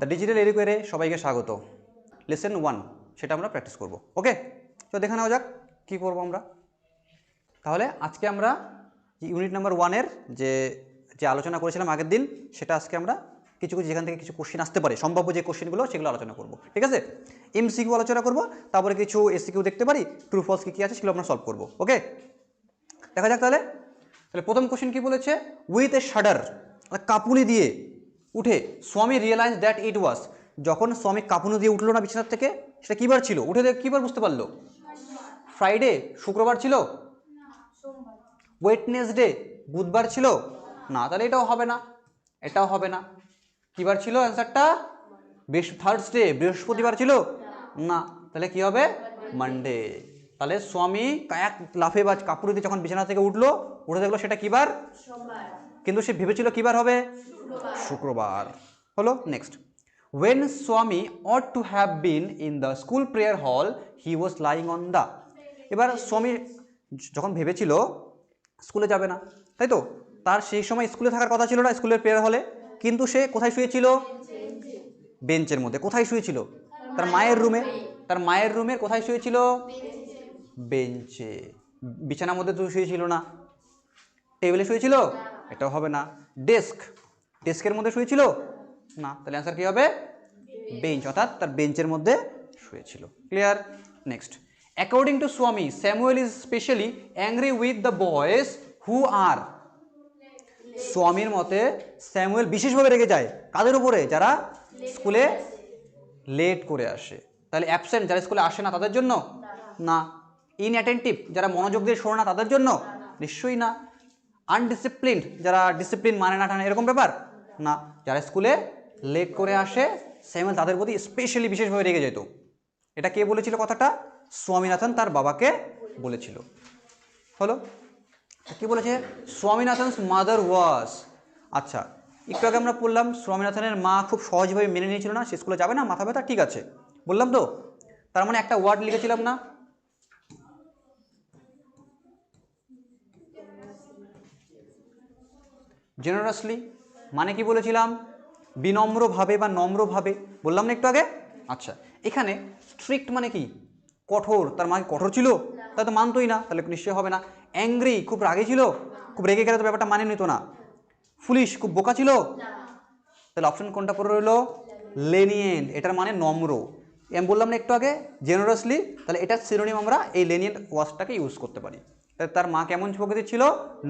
The digital এরিকোয়ারে সবাইকে স্বাগত। Lesson one সেটা আমরা প্র্যাকটিস করব। ওকে তো দেখে নেওয়া যাক, কী করব আমরা? তাহলে আজকে আমরা ইউনিট নাম্বার ওয়ানের যে যে আলোচনা করেছিলাম আগের দিন, সেটা আজকে আমরা কিছু কিছু, যেখান থেকে কিছু কোশ্চেন আসতে পারে, সম্ভাব্য যে কোশ্চেনগুলো সেগুলো আলোচনা করব। ঠিক আছে? এমসিকিউ আলোচনা করব, তারপরে কিছু এসিকিউ দেখতে পারি ট্রু ফলস কী কী আছে, সেগুলো আমরা সলভ করব। ওকে দেখা যাক তাহলে। তাহলে প্রথম কোশ্চেন কী বলেছে? উইথ এ শাডার কাপুনি দিয়ে উঠে স্বামী রিয়েলাইজ দ্যাট ইট ওয়াজ যখন স্বামী কাপুনি দিয়ে উঠল না বিছানার থেকে, সেটা কী বার ছিল? উঠে দেখে কী বার বুঝতে পারল? ফ্রাইডে শুক্রবার ছিল? ওয়েটনেসডে বুধবার ছিল? না, তাহলে এটাও হবে না। এটাও হবে না। কী বার ছিল অ্যান্সারটা বেশ থার্সডে বৃহস্পতিবার ছিল? না, তাহলে কি হবে? মানডে তাহলে স্বামী এক লাফে বা দিয়ে যখন বিছানা থেকে উঠল, উঠে দেখল সেটা কিবার? কিন্তু সে ভেবেছিল কিবার হবে? শুক্রবার। হলো next when Swami ought to have been in the school prayer hall he was lying on the এবার স্বামী যখন ভেবেছিল স্কুলে যাবে না তাই তো? তার সেই সময় স্কুলে থাকার কথা ছিল না স্কুলের প্রেয়ার হলে কিন্তু সে কোথায় শুয়েছিল? বেঞ্চের মধ্যে। কোথায় শুয়েছিল? তার মায়ের রুমে তার মায়ের রুমের কোথায় শুয়েছিল? বেঞ্চে বিছানার মধ্যে তো শুয়েছিল না। টেবিলে শুয়েছিল? এটাও হবে না। ডেস্ক ডেস্কের মধ্যে শুয়েছিল না। তাহলে অ্যান্সার কী হবে? বেঞ্চ অর্থাৎ তার বেঞ্চের মধ্যে শুয়েছিল clear next according to Swami Samuel is specially angry with the boys who are স্বামীর মতে স্যামুয়েল বিশেষভাবে রেগে যায়। কাদের উপরে? যারা স্কুলে লেট করে আসে। তাহলে অ্যাবসেন্ট যারা স্কুলে আসে না তাদের জন্য? না। ইন ইনঅ্যাটেন্টিভ যারা মনোযোগ দিয়ে শোনে না তাদের জন্য? নিশ্চয়ই না। আনডিসিপ্লিনড যারা ডিসিপ্লিন মানে না টানে, এরকম ব্যাপার? না। যারা স্কুলে লেট করে আসে স্যামুয়েল তাদের প্রতি স্পেশালি বিশেষভাবে রেগে যেত। এটা কে বলেছিল কথাটা? স্বামীনাথন তার বাবাকে বলেছিল। হলো? কি বলেছে? স্বামীনাথনস মাদার ওয়াজ আচ্ছা একটু আগে আমরা পড়লাম, স্বামীনাথনের মা খুব সহজভাবে মেনে নিয়েছিল না, সে স্কুলে যাবে না, মাথা ব্যথা, ঠিক আছে। বললাম তো? তার মানে একটা ওয়ার্ড লিখেছিলাম না? জেনারাসলি মানে কি বলেছিলাম? বিনম্রভাবে বা নম্রভাবে। বললাম না একটু আগে? আচ্ছা এখানে স্ট্রিক্ট মানে কি? কঠোর। তার মানে কঠোর ছিল? তা তো মানতোই না, তাহলে নিশ্চয়ই হবে না। অ্যাংরি খুব রাগে ছিল? খুব রেগে গেলে তো ব্যাপারটা মানে নিত না। ফুলিশ খুব বোকা ছিল? তাহলে অপশন কোনটা পড়ে রইল? লেনিয়েন্ট এটার মানে নম্র। আমি বললাম না একটু আগে? জেনারাসলি তাহলে এটার সিনোনিম আমরা এই লেনিয়েন্ট ওয়াশটাকে ইউজ করতে পারি। তার মা কেমন প্রকৃতির ছিল?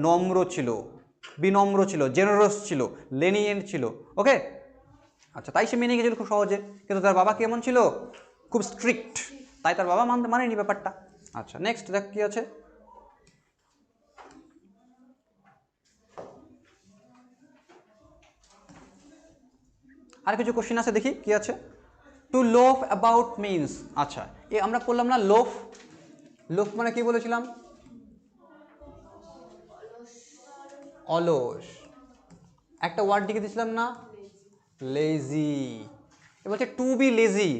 নম্র ছিল। বিনম্র ছিল জেনারস ছিল লেনিয়েন্ট ছিল ওকে আচ্ছা তাই সে মেনে গেছিল খুব সহজে। কিন্তু তার বাবা কেমন ছিল? খুব স্ট্রিক্ট তাই তার বাবা মানতে মানেনি ব্যাপারটা। আচ্ছা নেক্সট দেখ কি আছে। আর কিছু কোশ্চেন আছে দেখি, কি আছে? টু লোফ অ্যাবাউট মিনস আচ্ছা এ আমরা করলাম না লোফ লোফ মানে কি বলেছিলাম? অলস। একটা ওয়ার্ড লিখে দিয়েছিলাম না? লেজি এবার হচ্ছে টু বি লেজি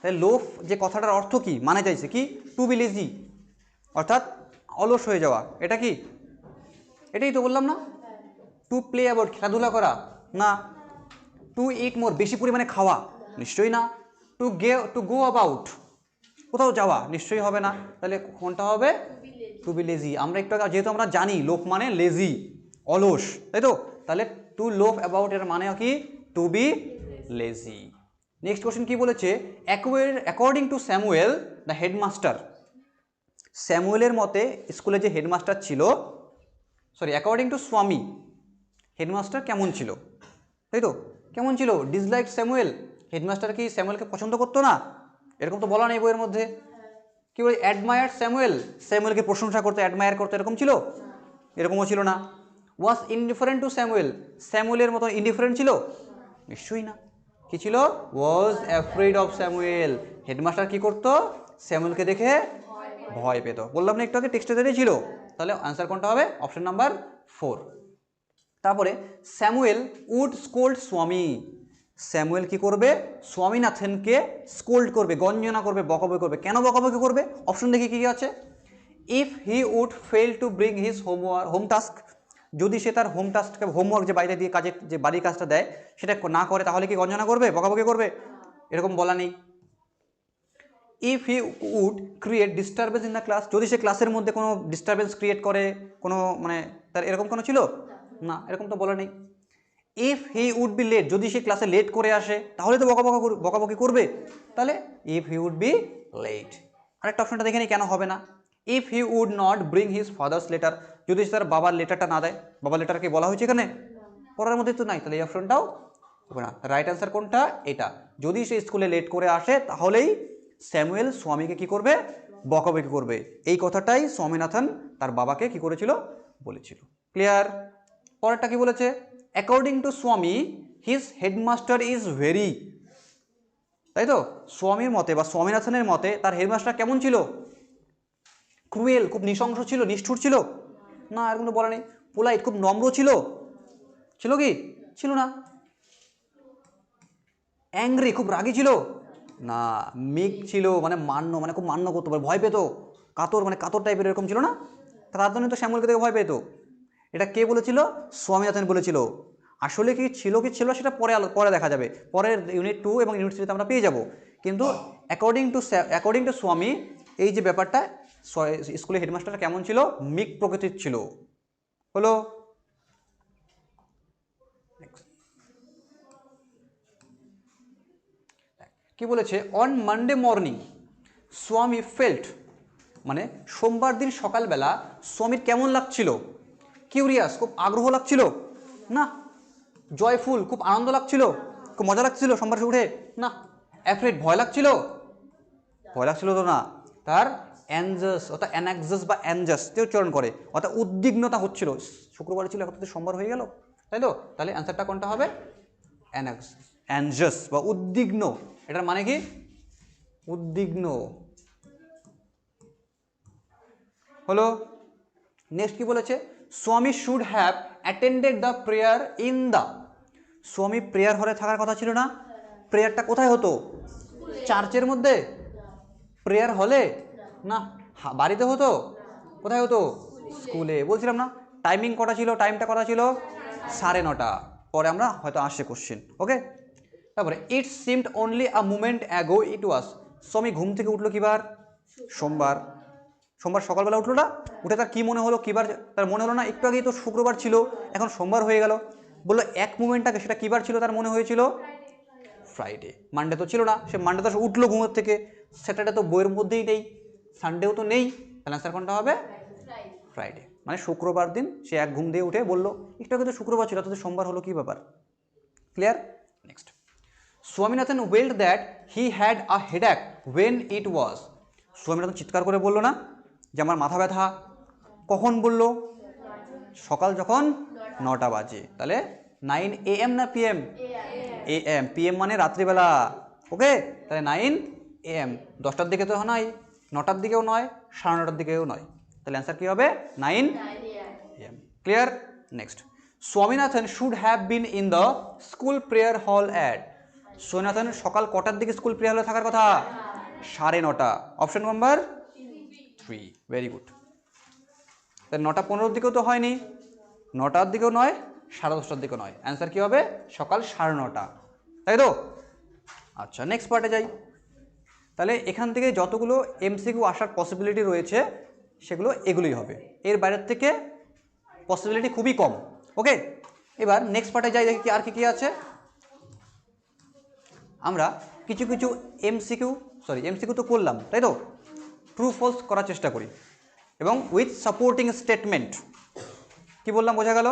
তাহলে লোফ যে কথাটার অর্থ কি? মানে চাইছে কি? টু বি লেজি অর্থাৎ অলস হয়ে যাওয়া। এটা কি? এটাই তো বললাম না? টু প্লে অ্যাবাউট খেলাধুলা করা। না। টু ইট মোর বেশি পরিমাণে খাওয়া। নিশ্চয়ই না। টু গে টু গো অ্যাবাউট কোথাও যাওয়া। নিশ্চয়ই হবে না। তাহলে কোনটা হবে? টু বি লেজি আমরা একটু যেহেতু আমরা জানি লোক মানে লেজি অলস, তাই তো? তাহলে টু লোভ অ্যাবাউট এর মানে কি? To be lazy next question কি বলেছে? According to Samuel the headmaster স্যামুয়েলের মতে স্কুলে যে হেডমাস্টার ছিল sorry according to Swami headmaster কেমন ছিল? তাই তো? কেমন ছিল? ডিসলাইক স্যামুয়েল হেডমাস্টার কি স্যামুয়েলকে পছন্দ করতো না? এরকম তো বলা নেই বইয়ের মধ্যে। কি বলে? অ্যাডমায়ার স্যামুয়েল স্যামুয়েলকে প্রশংসা করতো অ্যাডমায়ার করতো এরকম ছিল? এরকমও ছিল না। ওয়াজ ইনডিফারেন্ট টু স্যামুয়েল স্যামুয়েলের মতো ইনডিফারেন্ট ছিল? নিশ্চয়ই না। কি ছিল? Was afraid of Samuel headmaster কি করতো? স্যামুয়েলকে দেখে ভয় পেত। বললাম না, একটু আগে টেক্সটে ছিল, তাহলে আনসার কোনটা হবে? অপশন নাম্বার ফোর তারপরে Samuel would scold Swami Samuel কি করবে? স্বামীনাথনকে স্কোল্ড করবে, গঞ্জনা করবে, বকাবকি করবে। কেন বকাবকি করবে? অপশন দেখি কি কি আছে? If he would fail to bring his home home task যদি সে তার হোম টাস্ককে হোমওয়ার্ক যে বাইরে দিয়ে কাজের, যে বাড়ির কাজটা দেয়, সেটা না করে তাহলে কি গঞ্জনা করবে, বকাবকি করবে? এরকম বলা নেই। If he would create disturbance in the class যদি সে ক্লাসের মধ্যে কোনো ডিস্টারবেন্স ক্রিয়েট করে, কোনো মানে তার এরকম কোনো ছিল? না, এরকম তো বলা নেই। If he would be late যদি সে ক্লাসে লেট করে আসে, তাহলে তো বকাবকা বকাবকি করবে। তাহলে if he would be late আরেকটা অপশনটা দেখে নিই কেন হবে না? If he would not bring his father's letter যদি সে তার বাবার লেটারটা না দেয়, বাবার লেটারকে বলা হয়েছে এখানে? পড়ার মধ্যে তো নাই, তাহলে এই অপশনটাও হবে না। রাইট অ্যান্সার কোনটা? এটা। যদি সে স্কুলে লেট করে আসে, তাহলেই স্যামুয়েল স্বামীকে কি করবে? বকাবকি করবে। এই কথাটাই স্বামীনাথন তার বাবাকে কি করেছিল? বলেছিল। ক্লিয়ার পরেরটা কি বলেছে? According to Swami his headmaster is very তাই তো? স্বামীর মতে বা স্বামীনাথনের মতে তার হেডমাস্টার কেমন ছিল? ক্রুয়েল খুব নৃশংস ছিল, নিষ্ঠুর ছিল? না এরকম তো বলা নেই। পোলাইট খুব নম্র ছিল? ছিল কি? ছিল না। অ্যাংরি খুব রাগী ছিল? না মিক ছিল মানে মান্য মানে খুব মান্য করতে পারে ভয় পেতো। কাতর মানে কাতর টাইপের এরকম ছিল না? তার জন্য তো শ্যামলকে দেখে ভয় পেতো। এটা কে বলেছিল? স্বামীনাথন বলেছিল। আসলে কি ছিল কি ছিল সেটা পরে পরে দেখা যাবে। পরের ইউনিট টু এবং ইউনিট থ্রিতে আমরা পেয়ে যাব। কিন্তু অ্যাকর্ডিং টু অ্যাকর্ডিং টু স্বামী, এই যে ব্যাপারটা স্কুলের হেডমাস্টার কেমন ছিল? মিক প্রকৃতির ছিল। হলো, কি বলেছে? On Monday morning Swami felt মানে সোমবার দিন সকালবেলা স্বামীর কেমন লাগছিল? কিউরিয়াস খুব আগ্রহ লাগছিল? না। জয়ফুল খুব আনন্দ লাগছিল? খুব মজা লাগছিল সোমবার উঠে না। অ্যাফ্রেড ভয় লাগছিল? ভয় লাগছিল তো না। তার অ্যানজাস অর্থাৎ অ্যানাক্সাস বা অ্যানজাস তে উচ্চারণ করে। অর্থাৎ উদ্বিগ্নতা হচ্ছিল। শুক্রবার ছিল এখন তো সোমবার হয়ে গেল। তাই তো? তাহলে অ্যান্সারটা কোনটা হবে? অ্যানাক্স। অ্যানজাস বা উদ্বিগ্ন। এটার মানে কি? উদ্বিগ্ন। হলো? নেক্সট কি বলেছে? Swami should have attended the prayer in the Swami prayer হলে থাকার কথা ছিল না? প্রেয়ারটা কোথায় হতো? চার্চের মধ্যে? প্রেয়ার হলে না বাড়িতে হতো? কোথায় হতো? স্কুলে। বলছিলাম না টাইমিং কটা ছিল? টাইমটা কটা ছিল? সাড়ে নটা। পরে আমরা হয়তো আসছে কোশ্চেন ওকে তারপরে it seemed only a moment ago it was Swami ঘুম থেকে উঠল কিবার? সোমবার। সোমবার সকালবেলা উঠল না? উঠে তার কী মনে হলো, কিবার তার মনে হলো না, একটু আগেই তো শুক্রবার ছিল, এখন সোমবার হয়ে গেল। বলল, এক মুমেন্টটাকে সেটা কিবার ছিল তার মনে হয়েছিল? ফ্রাইডে মানডে তো ছিল না, সে মানডে তো উঠল ঘুমের থেকে। স্যাটারডে তো বইয়ের মধ্যেই নেই। সানডেও তো নেই, তাহলে আনসার কোনটা হবে? ফ্রাইডে মানে শুক্রবার দিন সে এক ঘুম দিয়ে উঠে বলল, একটু আগে তো শুক্রবার ছিল তো সোমবার হলো কি ব্যাপার? Clear next Swaminathan wailed that he had a headache when it was Swaminathan চিৎকার করে বলল না যে, আমার মাথা ব্যথা। কখন বলল? সকাল যখন নটা বাজে। তাহলে নাইন এ এম না পিএম এ এম পিএম মানে রাত্রিবেলা। ওকে তাহলে নাইন এ এম দশটার দিকে তো নয় নটার দিকেও নয়, সাড়ে নটার দিকেও নয়। তাহলে অ্যান্সার কী হবে? Nine M clear next Swaminathan should have been in the school prayer hall at Swaminathan সকাল কটার দিকে স্কুল প্রেয়ার হলে থাকার কথা? সাড়ে নটা। Option number three very good তাহলে নটা পনেরোর দিকেও তো হয়নি। নটার দিকেও নয়, সাড়ে দশটার দিকেও নয়। অ্যান্সার কী হবে? সকাল সাড়ে নটা। তাই তো? আচ্ছা নেক্সট পার্টে যাই। তাহলে এখান থেকে যতগুলো এমসিকিউ আসার পসিবিলিটি রয়েছে, সেগুলো এগুলোই হবে। এর বাইরের থেকে পসিবিলিটি খুবই কম। ওকে এবার নেক্সট পার্টে যাই, দেখি আর কি কি আছে। আমরা কিছু কিছু এমসিকিউ সরি এমসিকিউ তো করলাম, তাই তো? ট্রু ফলস করার চেষ্টা করি। এবং উইথ সাপোর্টিং স্টেটমেন্ট কি বললাম, বোঝা গেল?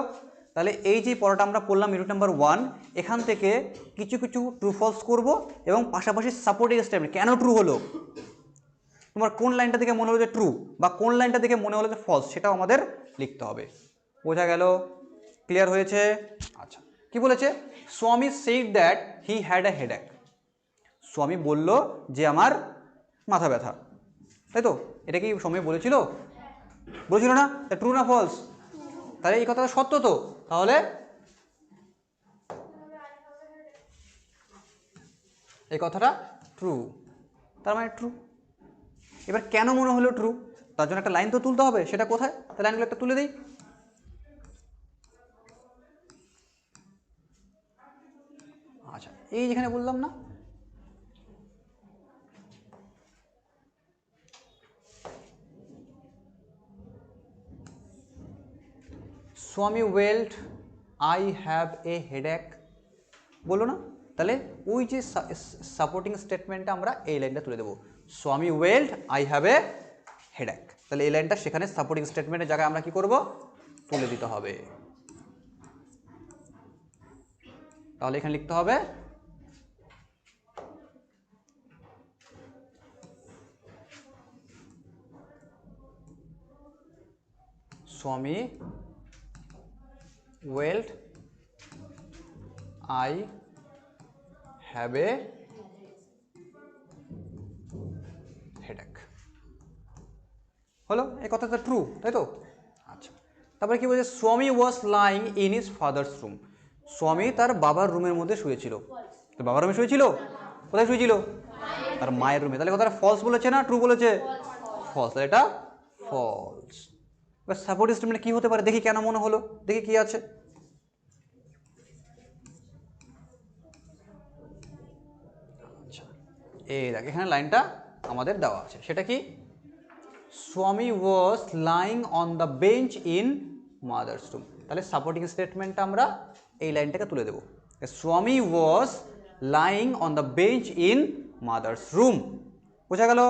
তাহলে এই যে পড়াটা আমরা পড়লাম ইউনিট নাম্বার ওয়ান এখান থেকে কিছু কিছু ট্রু ফলস করব এবং পাশাপাশি সাপোর্টিং স্টেটমেন্ট কেন ট্রু হলো? তোমার কোন লাইনটা থেকে মনে হলো যে ট্রু বা কোন লাইনটা থেকে মনে হলো যে ফলস সেটাও আমাদের লিখতে হবে। বোঝা গেল? ক্লিয়ার হয়েছে? আচ্ছা। কি বলেছে? Swami said that he had a headache Swami বলল যে আমার মাথা ব্যথা। তাই তো? এটা কি স্বামী বলেছিল? বলেছিল না? ট্রু না ফলস তাহলে এই কথাটা সত্য তো? তাহলে? এই কথাটা ট্রু তার মানে ট্রু এবার কেন মনে হলো ট্রু তার জন্য একটা লাইন তো তুলতে হবে। সেটা কোথায়? তাই লাইনগুলো একটা তুলে দিই। আচ্ছা এই যেখানে বললাম না Swami wailed I have a headache বলো না? তাহলে ওই যে সাপোর্টিং স্টেটমেন্টটা আমরা এই লাইনটা তুলে দেবো। Swami wailed I have a headache তাহলে এই লাইনটা সেখানে সাপোর্টিং স্টেটমেন্টের জায়গায় আমরা কি করব? তুলে দিতে হবে। তাহলে এখানে লিখতে হবে Swami wailed I have a headache. হলো? এই কথাটা ট্রু তাই তো? আচ্ছা। তারপরে কি বলছে? Swami was lying in his father's room Swami তার বাবার রুমের মধ্যে শুয়েছিল। তো বাবার রুমে শুয়েছিল? কোথায় শুয়েছিল? তার মায়ের রুমে। তাহলে কথাটা ফলস বলেছে না? ট্রু বলেছে? ফলস তাহলে এটা ফলস এবার সাপোর্ট স্টেটমেন্ট কী হতে পারে? দেখি কেন মনে হলো। দেখি কি আছে। আচ্ছা এই দেখ, এখানে লাইনটা আমাদের দেওয়া আছে। সেটা কি? Swami was lying on the bench in mother's room তাহলে সাপোর্টিং স্টেটমেন্টটা আমরা এই লাইনটাকে তুলে দেবো। Swami was lying on the bench in mother's room বোঝা গেল?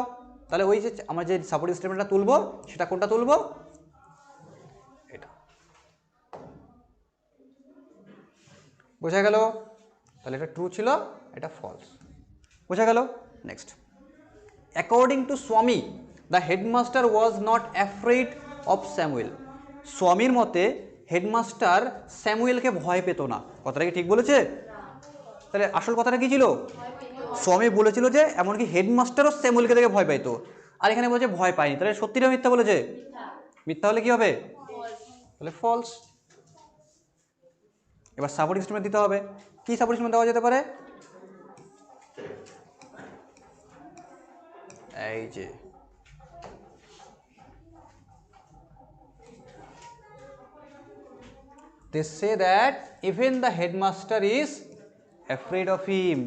তাহলে ওই যে আমরা যে সাপোর্টিং স্টেটমেন্টটা তুলবো, সেটা কোনটা তুলবো? বোঝা গেল? তাহলে এটা ট্রু ছিল এটা ফলস বোঝা গেল? Next according to Swami the headmaster was not afraid of Samuel স্বামীর মতে হেডমাস্টার স্যামুয়েলকে ভয় পেত না। কথাটা কি ঠিক বলেছে? তাহলে আসল কথাটা কি ছিল? স্বামী বলেছিল যে এমনকি হেডমাস্টারও স্যামুয়েলকে দেখে ভয় পাইতো। আর এখানে বলছে ভয় পায়নি। তাহলে সত্যিটা মিথ্যা বলেছে? মিথ্যা হলে কি হবে? তাহলে ফলস এবার সাপোর্টিং স্টেটমেন্ট দিতে হবে। কি সাপোর্টিং স্টেটমেন্ট দেওয়া যেতে পারে? এই যে। They say that even the headmaster is afraid of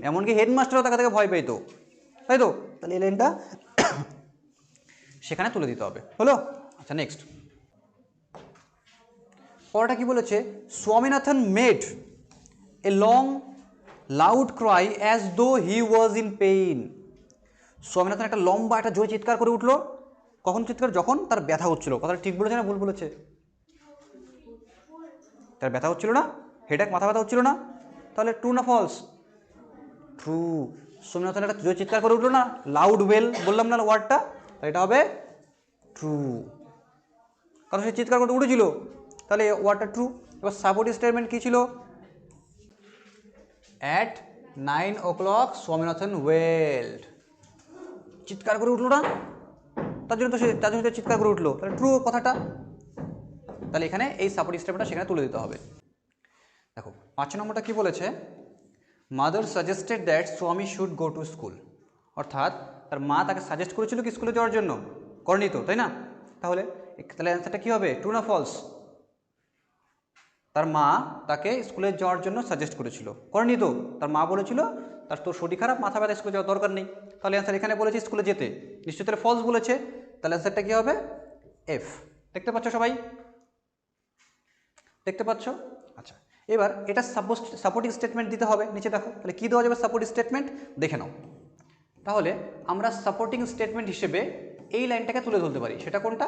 এমনকি হেডমাস্টারও তাকে থেকে ভয় পেতো। তাই তো? তাহলে এই লাইনটা সেখানে তুলে দিতে হবে। হলো? আচ্ছা নেক্সট পরটা কি বলেছে? Swaminathan made a long loud cry as though he was in pain Swaminathan একটা লম্বা একটা জোরে চিৎকার করে উঠল। কখন চিৎকার? যখন তার ব্যথা হচ্ছিল। কথাটা ঠিক বলেছে না ভুল বলেছে? তার ব্যথা হচ্ছিল না? হেডেক মাথা ব্যথা হচ্ছিল না? তাহলে ট্রু না ফলস ট্রু সোমনাথন একটা জোরে চিৎকার করে উঠল না? লাউড ওয়েল বললাম না ওয়ার্ডটা তাহলে এটা হবে ট্রু কারণ সে চিৎকার করে উঠেছিল। তাহলে ওয়াটার ট্রু এবার সাপোর্ট স্টেটমেন্ট কী ছিল? At nine o'clock Swaminathan wailed চিৎকার করে উঠল না? তার জন্য তো সে তার জন্য চিৎকার করে উঠল। তাহলে ট্রু কথাটা। তাহলে এখানে এই সাপোর্ট স্টেপটা সেখানে তুলে দিতে হবে। দেখো, পাঁচ নম্বরটা কি বলেছে? Mother suggested that Swami should go to school অর্থাৎ তার মা তাকে সাজেস্ট করেছিল কি স্কুলে যাওয়ার জন্য। করেনি তো, তাই না? তাহলে তাহলে অ্যান্সারটা কী হবে? ট্রু না ফলস তার মা তাকে স্কুলে যাওয়ার জন্য সাজেস্ট করেছিল। করেনি তো? তার মা বলেছিল, তার তোর শরীর খারাপ, মাথা ব্যথা, স্কুলে যাওয়ার দরকার নেই। তাহলে অ্যান্সার এখানে বলেছে স্কুলে যেতে। নিশ্চয়ই তাহলে ফলস বলেছে। তাহলে অ্যান্সারটা কী হবে? এফ দেখতে পাচ্ছ সবাই? দেখতে পাচ্ছ? আচ্ছা এবার এটা সাপোর্টিং স্টেটমেন্ট দিতে হবে। নিচে দেখো, তাহলে কী দেওয়া যাবে সাপোর্টিং স্টেটমেন্ট দেখে নাও। তাহলে আমরা সাপোর্টিং স্টেটমেন্ট হিসেবে এই লাইনটাকে তুলে ধরতে পারি। সেটা কোনটা?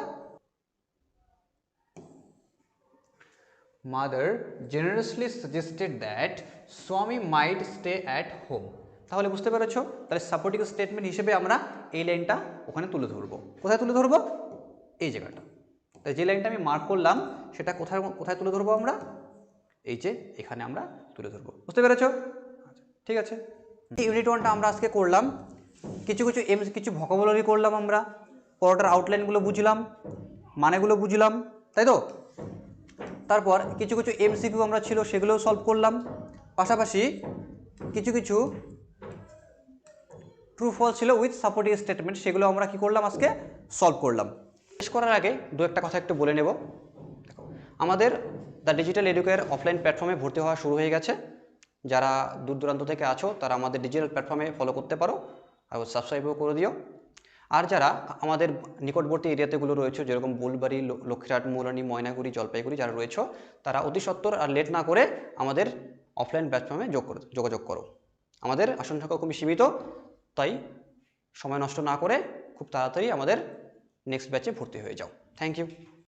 মাদার জেনারেসলি সাজেস্টেড দ্যাট স্বামী মাইট স্টে অ্যাট হোম তাহলে বুঝতে পেরেছ? তাহলে সাপোর্টিং স্টেটমেন্ট হিসেবে আমরা এই লাইনটা ওখানে তুলে ধরবো। কোথায় তুলে ধরবো? এই জায়গাটা। তাই যে লাইনটা আমি মার্ক করলাম, সেটা কোথায় কোথায় তুলে ধরবো আমরা? এই যে এখানে আমরা তুলে ধরবো। বুঝতে পেরেছ? আচ্ছা ঠিক আছে। ইউনিট ওয়ানটা আমরা আজকে করলাম। কিছু কিছু এম কিছু ভকাবুলারি করলাম আমরা। পরোটার আউটলাইনগুলো বুঝলাম। মানেগুলো বুঝলাম। তাই তো? তারপর কিছু কিছু এমসিকিউ আমরা ছিল সেগুলোও সলভ করলাম। পাশাপাশি কিছু কিছু ট্রু ফল ছিল উইথ সাপোর্টিং স্টেটমেন্ট সেগুলো আমরা কি করলাম আজকে সলভ করলাম। শেষ করার আগে দু একটা কথা একটু বলে নেব। আমাদের দ্য ডিজিটাল এডুকেয়ার অফলাইন প্ল্যাটফর্মে ভর্তি হওয়া শুরু হয়ে গেছে। যারা দূর দূরান্ত থেকে আছো, তারা আমাদের ডিজিটাল প্ল্যাটফর্মে ফলো করতে পারো। আর সাবস্ক্রাইবও করে দিও। আর যারা আমাদের নিকটবর্তী এরিয়াতেগুলো রয়েছে, যেরকম বুলবাড়ি লক্ষ্মীরাট মৌলানি, ময়নাগুড়ি, জলপাইগুড়ি যারা রয়েছে, তারা অতি সত্বর আর লেট না করে আমাদের অফলাইন প্ল্যাটফর্মে যোগ করে, যোগাযোগ করো। আমাদের আসন সংখ্যা খুবই সীমিত, তাই সময় নষ্ট না করে খুব তাড়াতাড়ি আমাদের নেক্সট ব্যাচে ভর্তি হয়ে যাও। Thank you